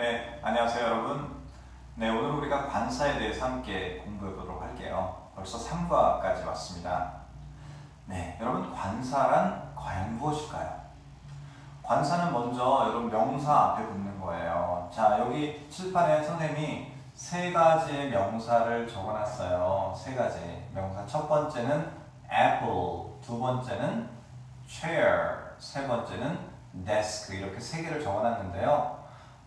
네, 안녕하세요 여러분. 네, 오늘 우리가 관사에 대해서 함께 공부해 보도록 할게요. 벌써 3과까지 왔습니다. 네, 여러분 관사란 과연 무엇일까요? 관사는 먼저 여러분 명사 앞에 붙는 거예요. 자, 여기 칠판에 선생님이 세 가지의 명사를 적어놨어요. 세 가지 명사. 첫 번째는 apple, 두 번째는 chair, 세 번째는 desk 이렇게 세 개를 적어놨는데요.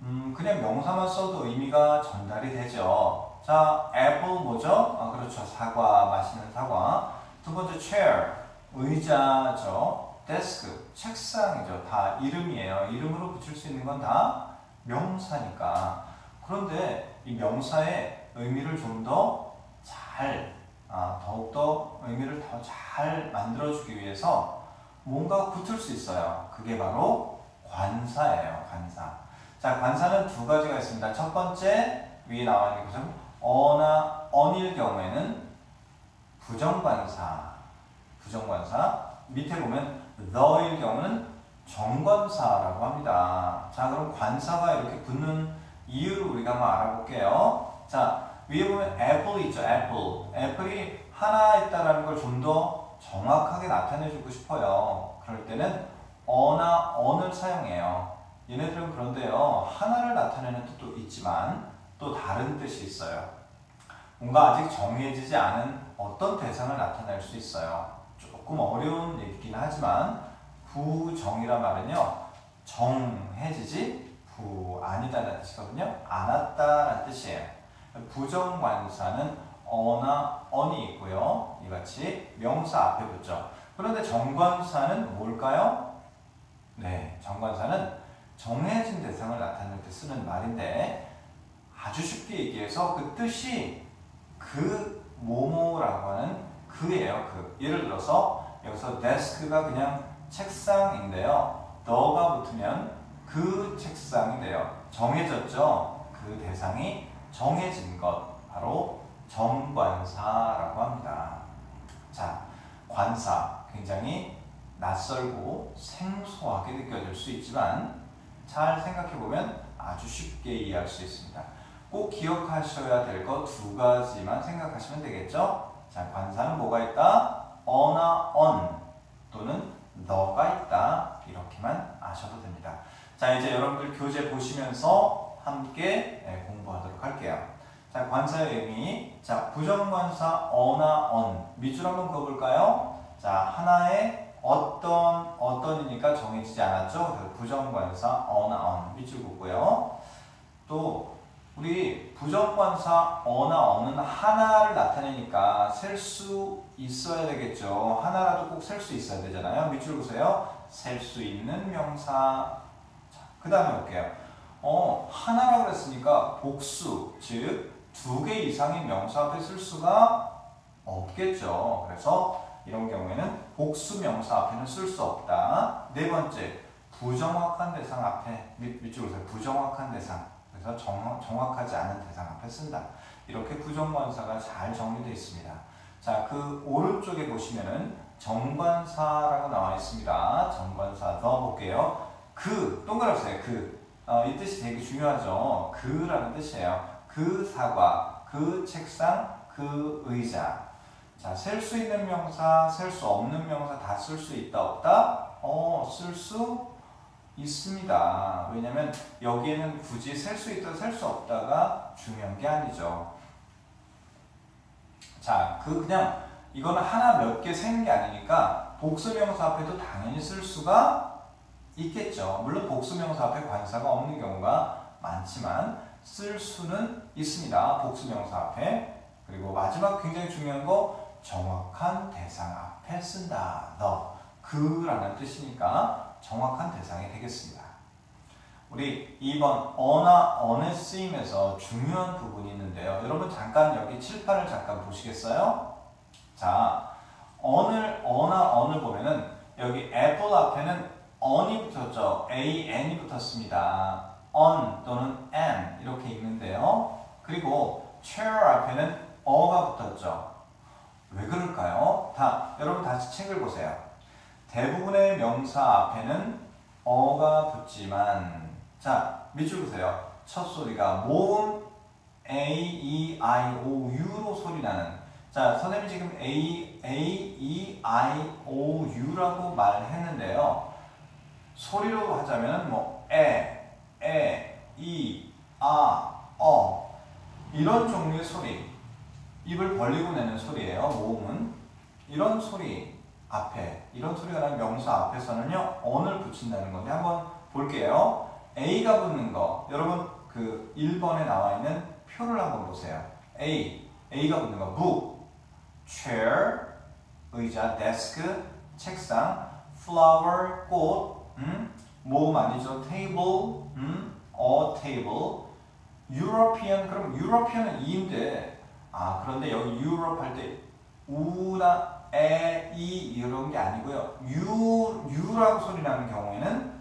음, 그냥 명사만 써도 의미가 전달이 되죠. 자, apple 뭐죠? 아, 그렇죠. 사과, 맛있는 사과. 두 번째 chair, 의자죠. desk, 책상이죠. 다 이름이에요. 이름으로 붙일 수 있는 건 다 명사니까. 그런데 이 명사의 의미를 좀 더 잘, 아, 더욱더 의미를 더 잘 만들어주기 위해서 뭔가 붙을 수 있어요. 그게 바로 관사예요. 관사. 자, 관사는 두 가지가 있습니다. 첫 번째 위에 나와 있는 것은 어나 언일 경우에는 부정관사, 부정관사. 밑에 보면 the일 경우는 정관사라고 합니다. 자, 그럼 관사가 이렇게 붙는 이유를 우리가 한번 알아볼게요. 자, 위에 보면 apple 있죠, apple. apple이 하나 있다라는 걸 좀 더 정확하게 나타내주고 싶어요. 그럴 때는 어나 언을 사용해요. 얘네들은 그런데요, 하나를 나타내는 뜻도 있지만 또 다른 뜻이 있어요. 뭔가 아직 정해지지 않은 어떤 대상을 나타낼 수 있어요. 조금 어려운 얘기긴 하지만 부정이란 말은요, 정해지지 부 아니다라는 뜻이거든요. 안 왔다라는 뜻이에요. 부정관사는 어나 언이 있고요. 이같이 명사 앞에 붙죠. 그런데 정관사는 뭘까요? 네, 정관사는 정해진 대상을 나타낼 때 쓰는 말인데 아주 쉽게 얘기해서 그 뜻이 그 뭐뭐라고 하는 그예요. 그 예를 들어서 여기서 데스크가 그냥 책상인데요. 너가 붙으면 그 책상이 돼요. 정해졌죠. 그 대상이 정해진 것 바로 정관사라고 합니다. 자, 관사 굉장히 낯설고 생소하게 느껴질 수 있지만 잘 생각해 보면 아주 쉽게 이해할 수 있습니다. 꼭 기억하셔야 될 것 두 가지만 생각하시면 되겠죠? 자, 관사는 뭐가 있다? 어나 언 또는 너가 있다 이렇게만 아셔도 됩니다. 자, 이제 여러분들 교재 보시면서 함께 네, 공부하도록 할게요. 자, 관사의 의미. 자, 부정관사 어나 언 밑줄 한번 그어볼까요? 자, 하나의 어떤 어떤이니까 정해지지 않았죠. 부정관사 언 밑줄 긋고요. 또 우리 부정관사 어나 언은 하나를 나타내니까 셀 수 있어야 되겠죠. 하나라도 꼭 셀 수 있어야 되잖아요. 밑줄 그세요. 셀 수 있는 명사. 그 다음에 볼게요. 어, 하나라고 그랬으니까 복수, 즉 두 개 이상의 명사 앞에 쓸 수가 없겠죠. 그래서 이런 경우에는 복수 명사 앞에는 쓸 수 없다. 네 번째, 부정확한 대상 앞에 밑, 밑줄 보세요. 부정확한 대상. 그래서 정, 정확하지 않은 대상 앞에 쓴다. 이렇게 부정관사가 잘 정리되어 있습니다. 자, 그 오른쪽에 보시면은 정관사라고 나와 있습니다. 정관사 넣어볼게요. 그, 동그랗게 써요. 그. 어, 이 뜻이 되게 중요하죠. 그라는 뜻이에요. 그 사과, 그 책상, 그 의자. 자, 셀 수 있는 명사, 셀 수 없는 명사 다 쓸 수 있다, 없다? 어, 쓸 수 있습니다. 왜냐면 여기에는 굳이 셀 수 있다, 셀 수 없다가 중요한 게 아니죠. 자, 그 그냥 이거는 하나 몇 개 세는 게 아니니까 복수명사 앞에도 당연히 쓸 수가 있겠죠. 물론 복수명사 앞에 관사가 없는 경우가 많지만 쓸 수는 있습니다. 복수명사 앞에. 그리고 마지막 굉장히 중요한 거 정확한 대상 앞에 쓴다. 너 그라는 뜻이니까 정확한 대상이 되겠습니다. 우리 2번 어나 언의 쓰임에서 중요한 부분이 있는데요. 여러분 잠깐 여기 칠판을 잠깐 보시겠어요? 자, 언을 어나 언을 보면은 여기 애플 앞에는 on이 붙었죠. a n이 붙었습니다. on 또는 an 이렇게 있는데요. 그리고 chair 앞에는 어가 붙었죠. 왜 그럴까요? 다 여러분 다시 책을 보세요. 대부분의 명사 앞에는 어가 붙지만 자 밑줄 보세요. 첫 소리가 모음 A, E, I, O, U로 소리 나는 자, 선생님이 지금 A, A, E, I, O, U라고 말했는데요. 소리로 하자면 뭐 에, 에, 이, 아, 어 이런 종류의 소리 입을 벌리고 내는 소리예요. 모음은 이런 소리 앞에 이런 소리가 나는 명사 앞에서는요 on을 붙인다는 건데 한번 볼게요. A가 붙는 거 여러분 그 1번에 나와 있는 표를 한번 보세요. A A가 붙는 거 book, chair 의자, desk 책상, flower 꽃, 음? 모음 아니죠? table, 음? a table, European 그럼 European은 이인데 아 그런데 여기 Europe 할때 우나 에, 이 이런 게 아니고요. U, U라고 소리 나는 경우에는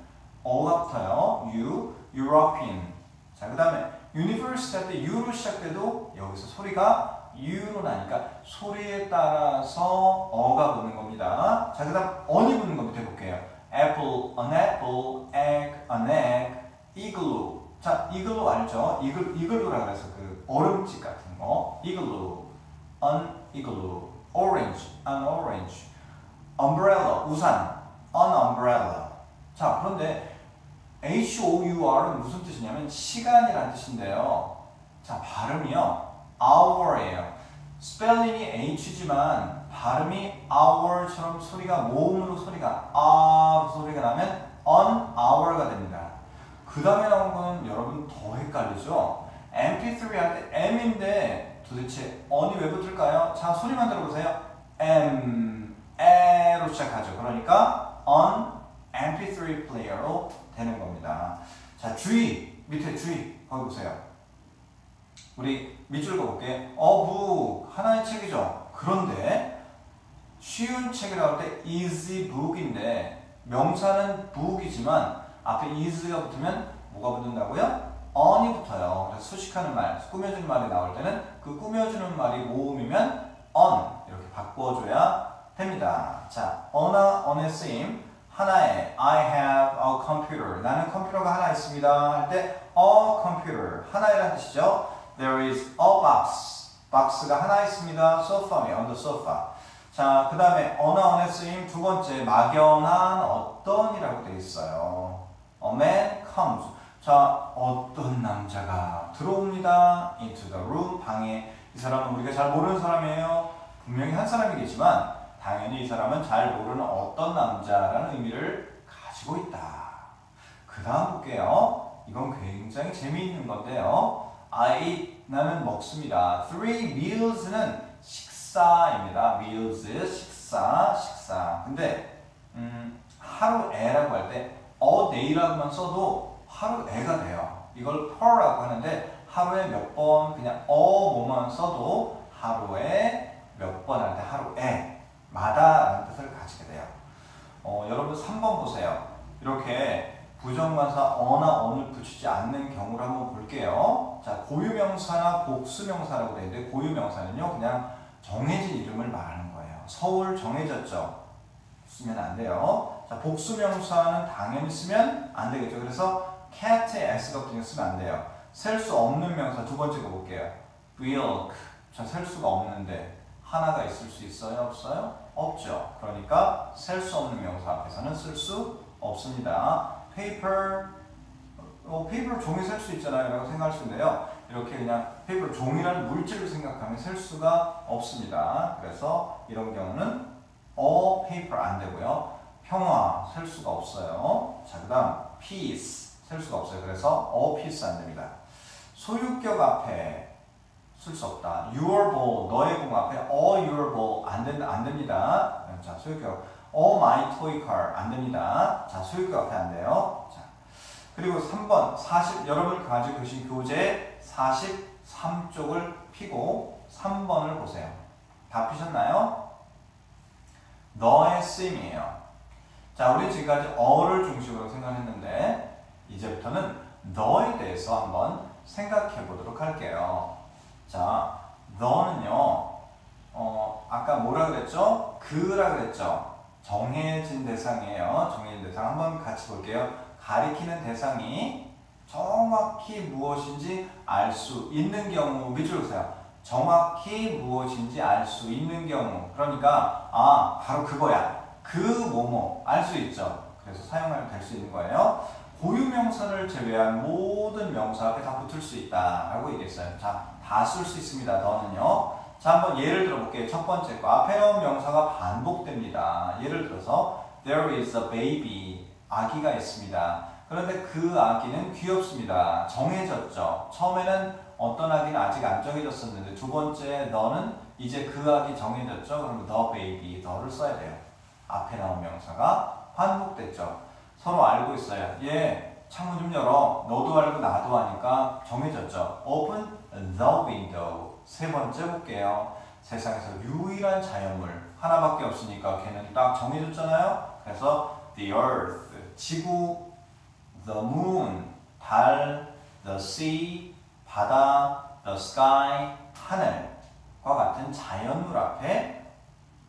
어가 붙어요. U, European. 자, 그 다음에 University 할때 U로 시작돼도 여기서 소리가 U로 나니까 소리에 따라서 어가 붙는 겁니다. 자, 그 다음 언이 붙는 거 밑에 볼게요. Apple, an apple, egg, an egg, igloo. 자, 이글루 알죠? 이글, 이글루라 그래서 그 얼음집 같은 거. 이글루, an igloo, orange, an orange, umbrella, 우산, an umbrella. 자, 그런데 H-O-U-R은 무슨 뜻이냐면 시간이라는 뜻인데요. 자, 발음이요. hour예요. 스펠링이 H지만 발음이 hour처럼 소리가 모음으로 소리가 아 소리가 나면 on hour가 됩니다. 그 다음에 나온 건 여러분 더 헷갈리죠? MP3 할 때 M인데 도대체 on이 왜 붙을까요? 자 소리만 들어보세요. M, 에로 시작하죠. 그러니까 on MP3 플레이어로 되는 겁니다. 자 주의 밑에 주의 거기 보세요. 우리 밑줄 그어볼게. 어북 하나의 책이죠. 그런데 쉬운 책이라고 할 때 easy book인데 명사는 book이지만 앞에 is가 붙으면 뭐가 붙는다고요? On이 붙어요. 그래서 수식하는 말, 꾸며주는 말이 나올 때는 그 꾸며주는 말이 모음이면 on 이렇게 바꿔줘야 됩니다. 자, on아 on의 쓰임 하나에 I have a computer 나는 컴퓨터가 하나 있습니다 할 때 a computer 하나이라는 뜻이죠. There is a box 박스가 하나 있습니다. sofa에 on the sofa 자, 그 다음에 언어 언의 쓰임 두 번째 막연한 어떤이라고 되어 있어요. A man comes. 자, 어떤 남자가 들어옵니다. into the room 방에 이 사람은 우리가 잘 모르는 사람이에요. 분명히 한 사람이겠지만 당연히 이 사람은 잘 모르는 어떤 남자라는 의미를 가지고 있다. 그 다음 볼게요. 이건 굉장히 재미있는 건데요. I 나는 먹습니다. Three meals는 식사입니다. meals 식사 식사. 근데 음, 하루에라고 할 때 a day라고만 써도 하루에가 돼요. 이걸 per라고 하는데 하루에 몇 번 그냥 a 뭐만 써도 하루에 몇 번 할 때 하루에 마다라는 뜻을 가지게 돼요. 어, 여러분 3번 보세요. 이렇게 부정관사 어나 언을 붙이지 않는 경우를 한번 볼게요. 자, 고유명사나 복수명사라고 되어 있는데 고유명사는요. 그냥 정해진 이름을 말하는 거예요. 서울 정해졌죠. 쓰면 안 돼요. 자, 복수명사는 당연히 쓰면 안 되겠죠. 그래서 cat에 s가 붙으면 쓰면 안 돼요. 셀 수 없는 명사 두 번째 거 볼게요. milk. 자, 셀 수가 없는데 하나가 있을 수 있어요? 없어요? 없죠. 그러니까 셀 수 없는 명사 앞에서는 쓸 수 없습니다. paper 어, 페이퍼 종이 셀 수 있잖아요 라고 생각할 수 있는데요 이렇게 그냥 페이퍼 종이라는 물질을 생각하면 셀 수가 없습니다 그래서 이런 경우는 어 페이퍼 안 되고요 평화 셀 수가 없어요 자 그 다음 peace 셀 수가 없어요. 그래서 어 peace 안 됩니다. 소유격 앞에 쓸 수 없다. your ball 너의 공 앞에 어 your ball 안, 된다, 안 됩니다. 자 소유격. 어 my toy car 안 됩니다. 자 소유격 앞에 안 돼요. 자 그리고 3번 40 여러분 가지고 계신 교재 43쪽을 피고 3번을 보세요. 다 피셨나요? 너의 쓰임이에요. 자, 우리 지금까지 어를 중심으로 생각했는데 이제부터는 너에 대해서 한번 생각해 보도록 할게요. 자, 너는요. 어, 아까 뭐라 그랬죠? 그라 그랬죠? 정해진 대상이에요. 정해진 대상 한번 같이 볼게요. 가리키는 대상이 정확히 무엇인지 알 수 있는 경우 밑줄 그세요. 정확히 무엇인지 알 수 있는 경우. 그러니까 아 바로 그거야. 그 뭐뭐 알 수 있죠. 그래서 사용하면 될 수 있는 거예요. 고유명사를 제외한 모든 명사 앞에 다 붙을 수 있다라고 얘기했어요. 자, 다 쓸 수 있습니다. 너는요. 자, 한번 예를 들어볼게요. 첫 번째 거. 앞에 나온 명사가 반복됩니다. 예를 들어서 There is a baby. 아기가 있습니다. 그런데 그 아기는 귀엽습니다. 정해졌죠. 처음에는 어떤 아기는 아직 안 정해졌었는데 두 번째 너는 이제 그 아기 정해졌죠. 그러면 the baby, the를 써야 돼요. 앞에 나온 명사가 반복됐죠. 서로 알고 있어요. 얘 창문 좀 열어. 너도 알고 나도 하니까 정해졌죠. Open the window. 세 번째 볼게요. 세상에서 유일한 자연물 하나밖에 없으니까 걔는 딱 정해졌잖아요. 그래서 the earth, 지구, the moon, 달, the sea, 바다, the sky, 하늘과 같은 자연물 앞에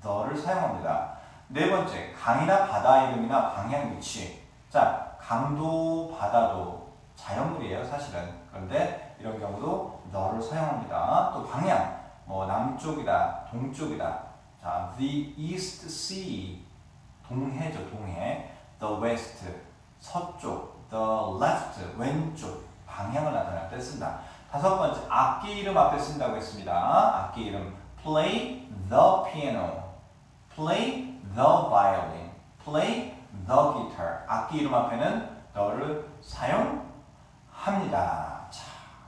the를 사용합니다. 네 번째, 강이나 바다 이름이나 방향 위치. 자, 강도, 바다도 자연물이에요, 사실은. 그런데 이런 경우도 the를 사용합니다. 또 방향, 뭐 남쪽이다, 동쪽이다. 자, the east sea, 동해죠, 동해. the west, 서쪽. the left, 왼쪽. 방향을 나타낼 때 쓴다. 다섯 번째, 악기 이름 앞에 쓴다고 했습니다. 악기 이름. play the piano. play the violin. play the guitar. 악기 이름 앞에는 the를 사용합니다. 자,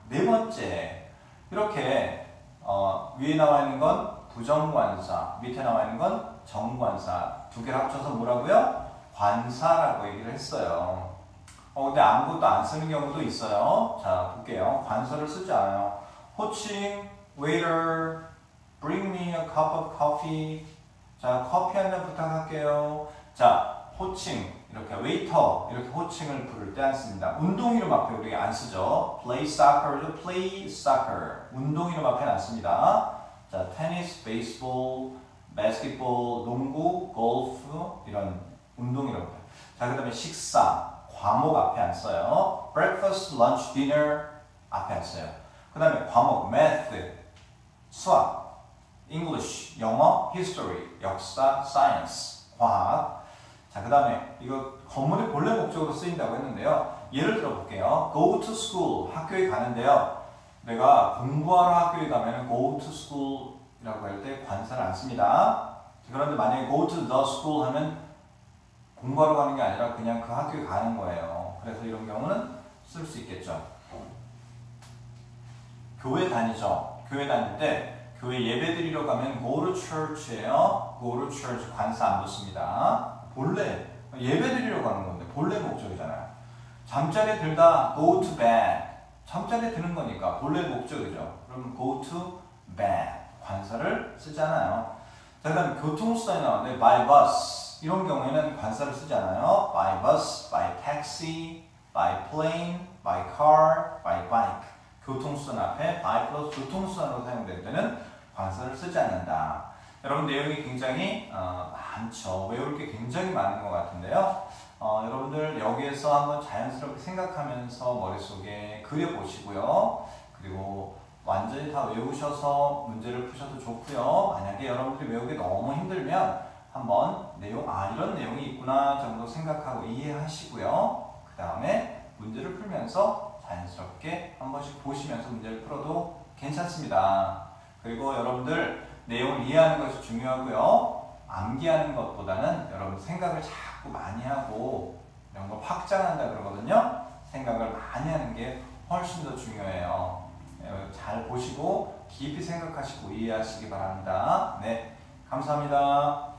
네 번째. 이렇게 어, 위에 나와 있는 건 부정관사, 밑에 나와 있는 건 정관사. 두 개를 합쳐서 뭐라고요? 관사라고 얘기를 했어요. 어, 근데 아무것도 안 쓰는 경우도 있어요. 자, 볼게요. 관사를 쓰지 않아요. 호칭, waiter, bring me a cup of coffee. 자, 커피 한 잔 부탁할게요. 자, 호칭, 이렇게 웨이터, 이렇게 호칭을 부를 때 안 씁니다. 운동 이름 앞에 우리 안 쓰죠. play soccer도 play soccer. 운동 이름 앞에 안 씁니다. 자, 테니스, 베이스볼, 바스켓볼, 농구, 골프, 이런 운동 이름 앞에. 자, 그 다음에 식사, 과목 앞에 안 써요. breakfast, lunch, dinner 앞에 안 써요. 그 다음에 과목, math, 수학, English, 영어, history, 역사, science, 과학. 자, 그 다음에 이거 건물의 본래 목적으로 쓰인다고 했는데요. 예를 들어 볼게요. go to school, 학교에 가는데요. 내가 공부하러 학교에 가면 go to school이라고 할 때 관사를 안 씁니다. 그런데 만약에 go to the school 하면 공부하러 가는 게 아니라 그냥 그 학교에 가는 거예요. 그래서 이런 경우는 쓸 수 있겠죠. 교회 다니죠. 교회 다닐 때 교회 예배 드리러 가면 go to church예요. go to church 관사 안 붙습니다. 본래 예배 드리러 가는 건데 본래 목적이잖아요. 잠자리에 들다 go to bed 잠자리에 드는 거니까 본래 목적이죠. 그럼 go to bed 관사를 쓰잖아요. 자 그다음 교통수단이 나왔는데 by bus 이런 경우에는 관사를 쓰지 않아요. by bus, by taxi, by plane, by car, by bike 교통수단 앞에 by 플러스 교통수단으로 사용될 때는 관사를 쓰지 않는다. 여러분 내용이 굉장히 어, 많죠. 외울 게 굉장히 많은 것 같은데요. 어, 여러분들 여기에서 한번 자연스럽게 생각하면서 머릿속에 그려보시고요. 그리고 완전히 다 외우셔서 문제를 푸셔도 좋고요. 만약에 여러분들이 외우기 너무 힘들면 한번 내용, 아, 이런 내용이 있구나 정도 생각하고 이해하시고요. 그 다음에 문제를 풀면서 자연스럽게 한 번씩 보시면서 문제를 풀어도 괜찮습니다. 그리고 여러분들 내용을 이해하는 것이 중요하고요. 암기하는 것보다는 여러분 생각을 자꾸 많이 하고 이런 걸 확장한다 그러거든요. 생각을 많이 하는 게 훨씬 더 중요해요. 네, 잘 보시고 깊이 생각하시고 이해하시기 바랍니다. 네, 감사합니다.